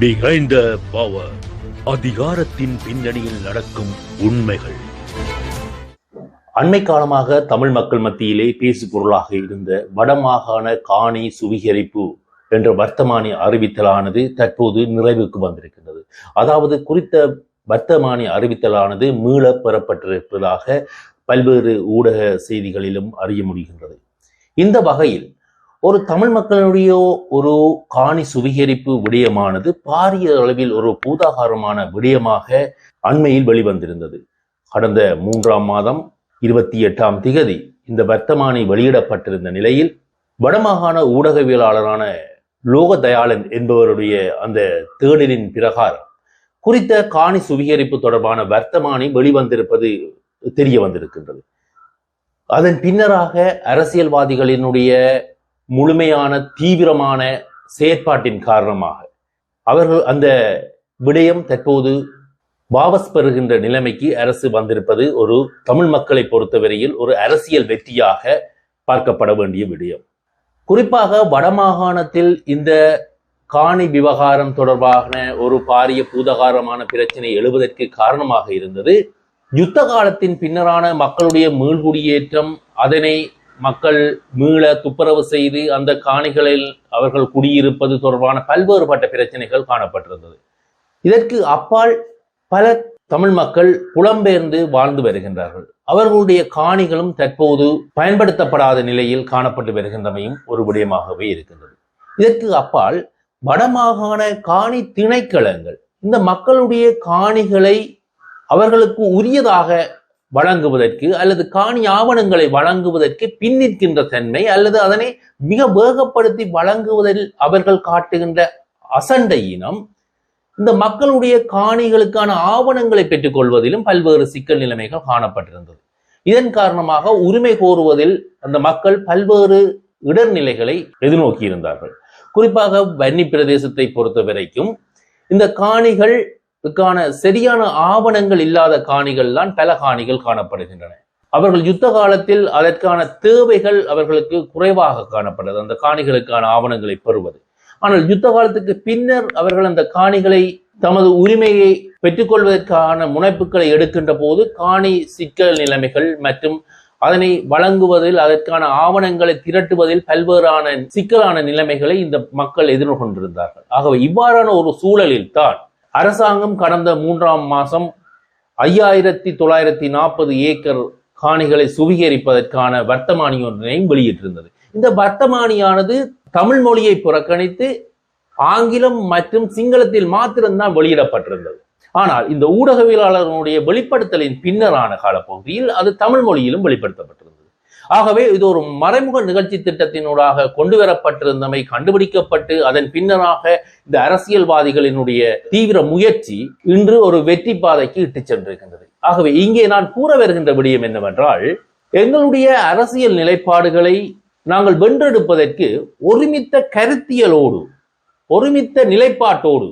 Behind the power அதிகாரத்தின் பின்னணியில் நடக்கும் உண்மைகள். அண்மை காலமாக தமிழ் மக்கள் மத்தியிலே பேசு பொருளாக இருந்த வடமாகாண காணி சுவீகரிப்பு என்ற வர்த்தமானி அறிவித்தலானது தற்போது நிறைவுக்கு வந்திருக்கின்றது. அதாவது குறித்த வர்த்தமானி அறிவித்தலானது மீள பெறப்பட்டிருப்பதாக பல்வேறு ஊடக செய்திகளிலும் அறிய முடிகின்றது. இந்த வகையில் ஒரு தமிழ் மக்களுடைய ஒரு காணி சுவீகரிப்பு விடயமானது பாரிய அளவில் ஒரு பூதாகாரமான விடயமாக அண்மையில் வெளிவந்திருந்தது. கடந்த மூன்றாம் மாதம் இருபத்தி எட்டாம் திகதி இந்த வர்த்தமானி வெளியிடப்பட்டிருந்த நிலையில் வடமாகாண ஊடகவியலாளரான லோக தயாளன் என்பவருடைய அந்த தேடலின் பிரகாரம் குறித்த காணி சுவீகரிப்பு தொடர்பான வர்த்தமானி வெளிவந்திருப்பது தெரிய வந்திருக்கின்றது. அதன் பின்னராக அரசியல்வாதிகளினுடைய முழுமையான தீவிரமான செயற்பாட்டின் காரணமாக. அவர்கள் அந்த விடயம் தற்போது வாபஸ் பெறுகின்ற நிலைமைக்கு அரசு வந்திருப்பது ஒரு தமிழ் மக்களை பொறுத்தவரையில் ஒரு அரசியல் வெற்றியாக பார்க்கப்பட வேண்டிய விடயம். குறிப்பாக வடமாகாணத்தில் இந்த காணி விவகாரம் தொடர்பான ஒரு பாரிய பூதகாரமான பிரச்சனை எழுவதற்கு காரணமாக இருந்தது. யுத்த காலத்தின் பின்னரான மக்களுடைய மீள்குடியேற்றம் அதனை மக்கள் மீள துப்புரவு செய்து அந்த காணிகளில் அவர்கள் குடியிருப்பது தொடர்பான பல்வேறுபட்ட பிரச்சனைகள் காணப்பட்டிருந்தது. இதற்கு அப்பால் பல தமிழ் மக்கள் புலம்பெயர்ந்து வாழ்ந்து வருகின்றார்கள். அவர்களுடைய காணிகளும் தற்போது பயன்படுத்தப்படாத நிலையில் காணப்பட்டு வருகின்றமையும் ஒரு விடயமாகவே இருக்கின்றது. இதற்கு அப்பால் வடமாகாண காணி திணைக்களங்கள் இந்த மக்களுடைய காணிகளை அவர்களுக்கு உரியதாக வழங்குவதற்கு அல்லது காணி ஆவணங்களை வழங்குவதற்கு பின்னிற்கின்ற தன்மை அல்லது அதனை மிக வேகப்படுத்தி வழங்குவதில் அவர்கள் காட்டுகின்ற அசண்டை இனம் இந்த மக்களுடைய காணிகளுக்கான ஆவணங்களை பெற்றுக்கொள்வதிலும் பல்வேறு சிக்கல் நிலைமைகள் காணப்பட்டிருந்தது. இதன் காரணமாக உரிமை கோருவதில் அந்த மக்கள் பல்வேறு இடர்நிலைகளை எதிர்நோக்கி இருந்தார்கள் குறிப்பாக வன்னி பிரதேசத்தை பொறுத்த வரைக்கும் இந்த காணிகள் இதுக்கான சரியான ஆவணங்கள் இல்லாத காணிகள் தான் பல காணிகள் காணப்படுகின்றன. அவர்கள் யுத்த காலத்தில் அதற்கான தேவைகள் அவர்களுக்கு குறைவாக காணப்பட்டது. அந்த காணிகளுக்கான ஆவணங்களை பெறுவது. ஆனால் யுத்த காலத்துக்கு பின்னர் அவர்கள் அந்த காணிகளை தமது உரிமையை பெற்றுக்கொள்வதற்கான முனைப்புகளை எடுக்கின்ற போது காணி சிக்கல் நிலைமைகள் மற்றும் அதனை வழங்குவதில் அதற்கான ஆவணங்களை திரட்டுவதில் பல்வேறான சிக்கலான நிலைமைகளை இந்த மக்கள் எதிர்கொண்டிருந்தார்கள். ஆகவே இவ்வாறான ஒரு சூழலில் தான் அரசாங்கம் கடந்த மூன்றாம் மாசம் ஐயாயிரத்தி தொள்ளாயிரத்தி நாற்பது ஏக்கர் காணிகளை சுவீகரிப்பதற்கான வர்த்தமானி ஒன்றினையும் வெளியிட்டிருந்தது. இந்த வர்த்தமானியானது தமிழ் மொழியை புறக்கணித்து ஆங்கிலம் மற்றும் சிங்களத்தில் மாத்திரம்தான் வெளியிடப்பட்டிருந்தது. ஆனால் இந்த ஊடகவியலாளர்களுடைய வெளிப்படுத்தலின் பின்னரான காலப்பகுதியில் அது தமிழ் மொழியிலும் வெளிப்படுத்தப்பட்டிருந்தது. ஆகவே இது ஒரு மறைமுக நிகழ்ச்சி திட்டத்தினூடாக கொண்டு வரப்பட்டிருந்தமை கண்டுபிடிக்கப்பட்டு அதன் பின்னராக இந்த அரசியல்வாதிகளினுடைய தீவிர முயற்சி இன்று ஒரு வெற்றி பாதைக்கு இட்டுச் சென்றிருக்கின்றது. ஆகவே இங்கே நான் கூற வருகின்ற விடயம் என்னவென்றால் எங்களுடைய அரசியல் நிலைப்பாடுகளை நாங்கள் வென்றெடுப்பதற்கு ஒருமித்த கருத்தியலோடு ஒருமித்த நிலைப்பாட்டோடு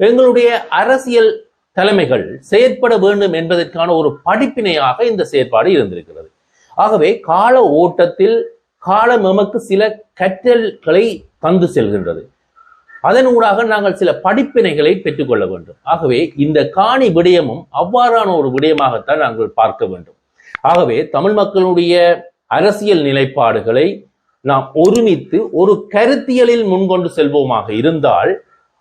எங்களுடைய அரசியல் தலைமைகள் செயற்பட வேண்டும் என்பதற்கான ஒரு படிப்பினையாக இந்த செயற்பாடு இருந்திருக்கிறது. ஆகவே கால ஓட்டத்தில் காலம் எமக்கு சில கற்றல்களை தந்து செல்கின்றது. அதனூடாக நாங்கள் சில படிப்பினைகளை பெற்றுக்கொள்ள வேண்டும். ஆகவே இந்த காணி விடயமும் அவ்வாறான ஒரு விடயமாகத்தான் நாங்கள் பார்க்க வேண்டும். ஆகவே தமிழ் மக்களுடைய அரசியல் நிலைப்பாடுகளை நாம் ஒருமித்து ஒரு கருத்தியலில் முன்கொண்டு செல்வோமாக இருந்தால்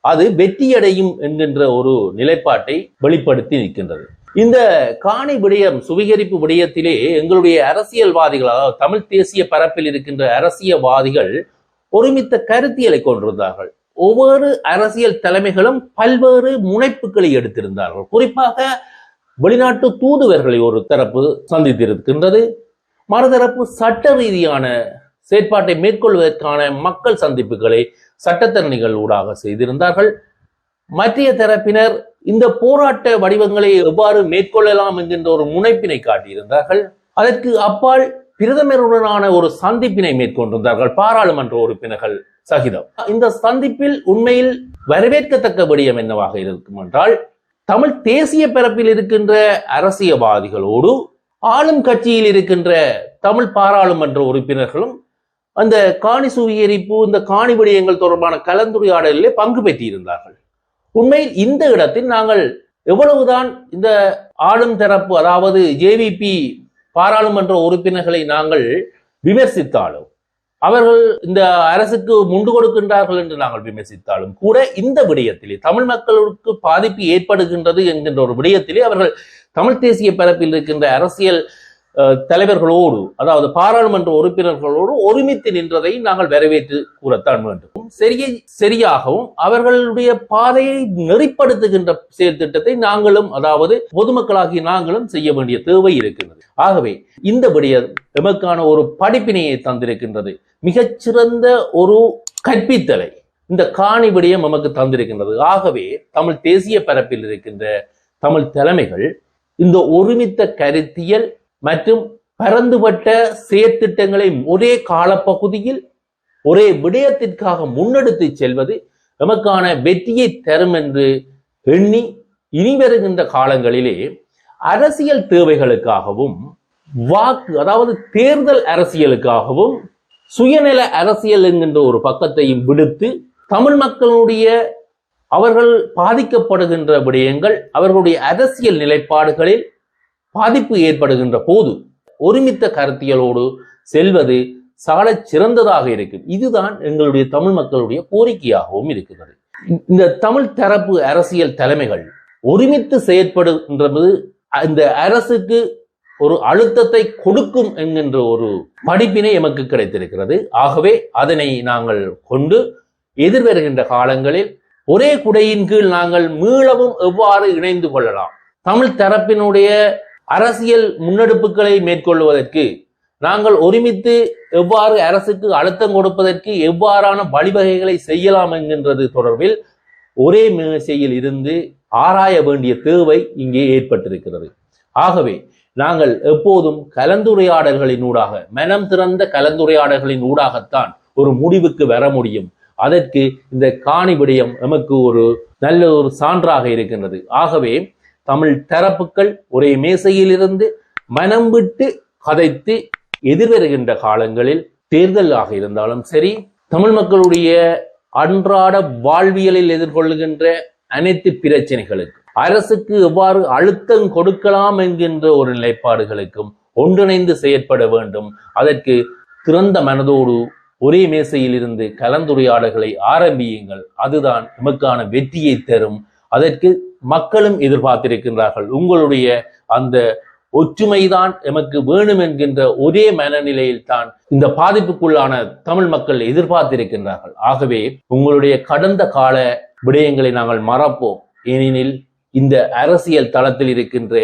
அது வெற்றியடையும் என்கின்ற ஒரு நிலைப்பாட்டை வெளிப்படுத்தி நிற்கின்றது. இந்த காணி விடயம் சுவீகரிப்பு விடயத்திலே எங்களுடைய அரசியல்வாதிகள் அதாவது தமிழ் தேசிய பரப்பில் இருக்கின்ற அரசியல்வாதிகள் ஒருமித்த கருத்தியலை கொண்டிருந்தார்கள். ஒவ்வொரு அரசியல் தலைமைகளும் பல்வேறு முனைப்புகளை எடுத்திருந்தார்கள். குறிப்பாக வெளிநாட்டு தூதுவர்களை ஒரு தரப்பு சந்தித்திருக்கின்றது. மறுதரப்பு சட்ட ரீதியான செயற்பாட்டை மேற்கொள்வதற்கான மக்கள் சந்திப்புகளை சட்டத்தரணிகள் ஊடாக செய்திருந்தார்கள். மத்திய தரப்பினர் இந்த போராட்ட வடிவங்களை எவ்வாறு மேற்கொள்ளலாம் என்கின்ற ஒரு முனைப்பினை காட்டியிருந்தார்கள். அதற்கு அப்பால் பிரதமருடனான ஒரு சந்திப்பினை மேற்கொண்டிருந்தார்கள் பாராளுமன்ற உறுப்பினர்கள் சகிதம். இந்த சந்திப்பில் உண்மையில் வரவேற்கத்தக்க விடயம் என்னவாக இருக்கும் என்றால் தமிழ் தேசிய பரப்பில் இருக்கின்ற அரசியல்வாதிகளோடு ஆளும் கட்சியில் இருக்கின்ற தமிழ் பாராளுமன்ற உறுப்பினர்களும் அந்த காணி சுவீகரிப்பு இந்த காணி விடயங்கள் தொடர்பான கலந்துரையாடலிலே பங்கு பெற்றிருந்தார்கள். உண்மையில் இந்த இடத்தில் நாங்கள் எவ்வளவுதான் இந்த ஆளும் தரப்பு அதாவது ஜேவிபி பாராளுமன்ற உறுப்பினர்களை நாங்கள் விமர்சித்தாலும் அவர்கள் இந்த அரசுக்கு முண்டு கொடுக்கின்றார்கள் என்று நாங்கள் விமர்சித்தாலும் கூட இந்த விடயத்திலே தமிழ் மக்களுக்கு பாதிப்பு ஏற்படுகின்றது என்கின்ற ஒரு விடயத்திலே அவர்கள் தமிழ் தேசிய பரப்பில் இருக்கின்ற அரசியல் தலைவர்களோடு அதாவது பாராளுமன்ற உறுப்பினர்களோடு ஒருமித்து நின்றதை நாங்கள் வரவேற்று கூறத்தான் வேண்டும். சரியாகவும் அவர்களுடைய பாதையை நெறிப்படுத்துகின்ற செயல் திட்டத்தை நாங்களும் அதாவது பொதுமக்களாகிய நாங்களும் செய்ய வேண்டிய தேவை இருக்கின்றது. ஆகவே இந்த விடயம் எமக்கான ஒரு படிப்பினையை தந்திருக்கின்றது. மிகச்சிறந்த ஒரு கற்பித்தலை இந்த காணி விடயம் நமக்கு தந்திருக்கின்றது. ஆகவே தமிழ் தேசிய பரப்பில் இருக்கின்ற தமிழ் தலைமைகள் இந்த ஒருமித்த கருத்தியல் மற்றும் பரந்துபட்ட செயற்திட்டங்களை ஒரே காலப்பகுதியில் ஒரே விடயத்திற்காக முன்னெடுத்து செல்வது நமக்கான வெற்றியை தரும் என்று எண்ணி இனி வருகின்ற காலங்களிலே அரசியல் தேவைகளுக்காகவும் வாக்கு அதாவது தேர்தல் அரசியலுக்காகவும் சுயநல அரசியல் என்கின்ற ஒரு பக்கத்தையும் விடுத்து தமிழ் மக்களுடைய அவர்கள் பாதிக்கப்படுகின்ற விடயங்கள் அவர்களுடைய அரசியல் நிலைப்பாடுகளில் பாதிப்பு ஏற்படுகின்ற போது ஒருமித்த கருத்தியலோடு செல்வது சால சிறந்ததாக இருக்கும். இதுதான் எங்களுடைய தமிழ் மக்களுடைய கோரிக்கையாகவும் இருக்கிறது. இந்த தமிழ் தரப்பு அரசியல் தலைமைகள் ஒருமித்து செயற்படுகின்றது இந்த அரசுக்கு ஒரு அழுத்தத்தை கொடுக்கும் என்கின்ற ஒரு படிப்பினை எமக்கு கிடைத்திருக்கிறது. ஆகவே அதனை நாங்கள் கொண்டு எதிர்வருகின்ற காலங்களில் ஒரே குடையின் கீழ் நாங்கள் மீளவும் எவ்வாறு இணைந்து கொள்ளலாம்? தமிழ் தரப்பினுடைய அரசியல் முன்னெடுப்புகளை மேற்கொள்வதற்கு நாங்கள் ஒருமித்து எவ்வாறு அரசுக்கு அழுத்தம் கொடுப்பதற்கு எவ்வாறான வழிவகைகளை செய்யலாம் என்கின்றது தொடர்பில் ஒரே மேசையில் இருந்து ஆராய வேண்டிய தேவை இங்கே ஏற்பட்டிருக்கிறது. ஆகவே நாங்கள் எப்போதும் கலந்துரையாடல்களின் ஊடாக மனம் திறந்த கலந்துரையாடல்களின் ஊடாகத்தான் ஒரு முடிவுக்கு வர முடியும். அதற்கு இந்த காணி விடயம் நமக்கு ஒரு நல்ல ஒரு சான்றாக இருக்கின்றது. ஆகவே தமிழ் தரப்புகள் ஒரே மேசையிலிருந்து மனம் விட்டு கதைத்து எதிர்வருகின்ற காலங்களில் தேர்தலாக இருந்தாலும் சரி தமிழ் மக்களுடைய அன்றாட வாழ்வியலில் எதிர்கொள்ளுகின்ற அனைத்து பிரச்சனைகளுக்கும் அரசுக்கு எவ்வாறு அழுத்தம் கொடுக்கலாம் என்கின்ற ஒரு நிலைப்பாடுகளுக்கும் ஒன்றிணைந்து செயற்பட வேண்டும். அதற்கு திறந்த மனதோடு ஒரே மேசையில் இருந்து கலந்துரையாடல்களை ஆரம்பியுங்கள். அதுதான் நமக்கான வெற்றியை தரும் அதற்கு மக்களும் எதிர்பார்த்திருக்கின்றார்கள். உங்களுடைய அந்த ஒற்றுமைதான் எமக்கு வேணும் என்கின்ற ஒரே மனநிலையில் தான் இந்த பாதிப்புக்குள்ளான தமிழ் மக்கள் எதிர்பார்த்திருக்கின்றார்கள். ஆகவே உங்களுடைய கடந்த கால விடயங்களை நாங்கள் மறப்போம். ஏனெனில் இந்த அரசியல் தளத்தில் இருக்கின்ற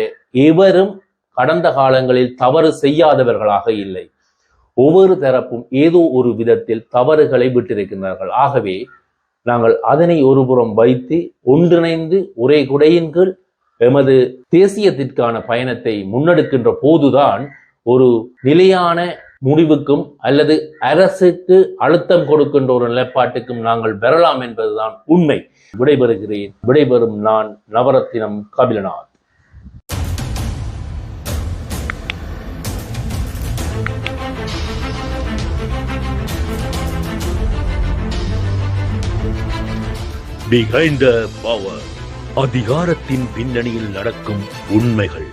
எவரும் கடந்த காலங்களில் தவறு செய்யாதவர்களாக இல்லை. ஒவ்வொரு தரப்பும் ஏதோ ஒரு விதத்தில் தவறுகளை விட்டிருக்கின்றார்கள். ஆகவே நாங்கள் அதனை ஒருபுறம் வைத்து ஒன்றிணைந்து ஒரே குடையின் கீழ் எமது தேசியத்திற்கான பயணத்தை முன்னெடுக்கின்ற போதுதான் ஒரு நிலையான முடிவுக்கும் அல்லது அரசுக்கு அழுத்தம் கொடுக்கின்ற ஒரு நிலைப்பாட்டுக்கும் நாங்கள் பெறலாம் என்பதுதான் உண்மை. விடைபெறுகிறேன். விடைபெறும் நான் நவரத்தினம் கபிலநாத். பிஹைண்ட் த பவர் அதிகாரத்தின் பின்னணியில் நடக்கும் உண்மைகள்.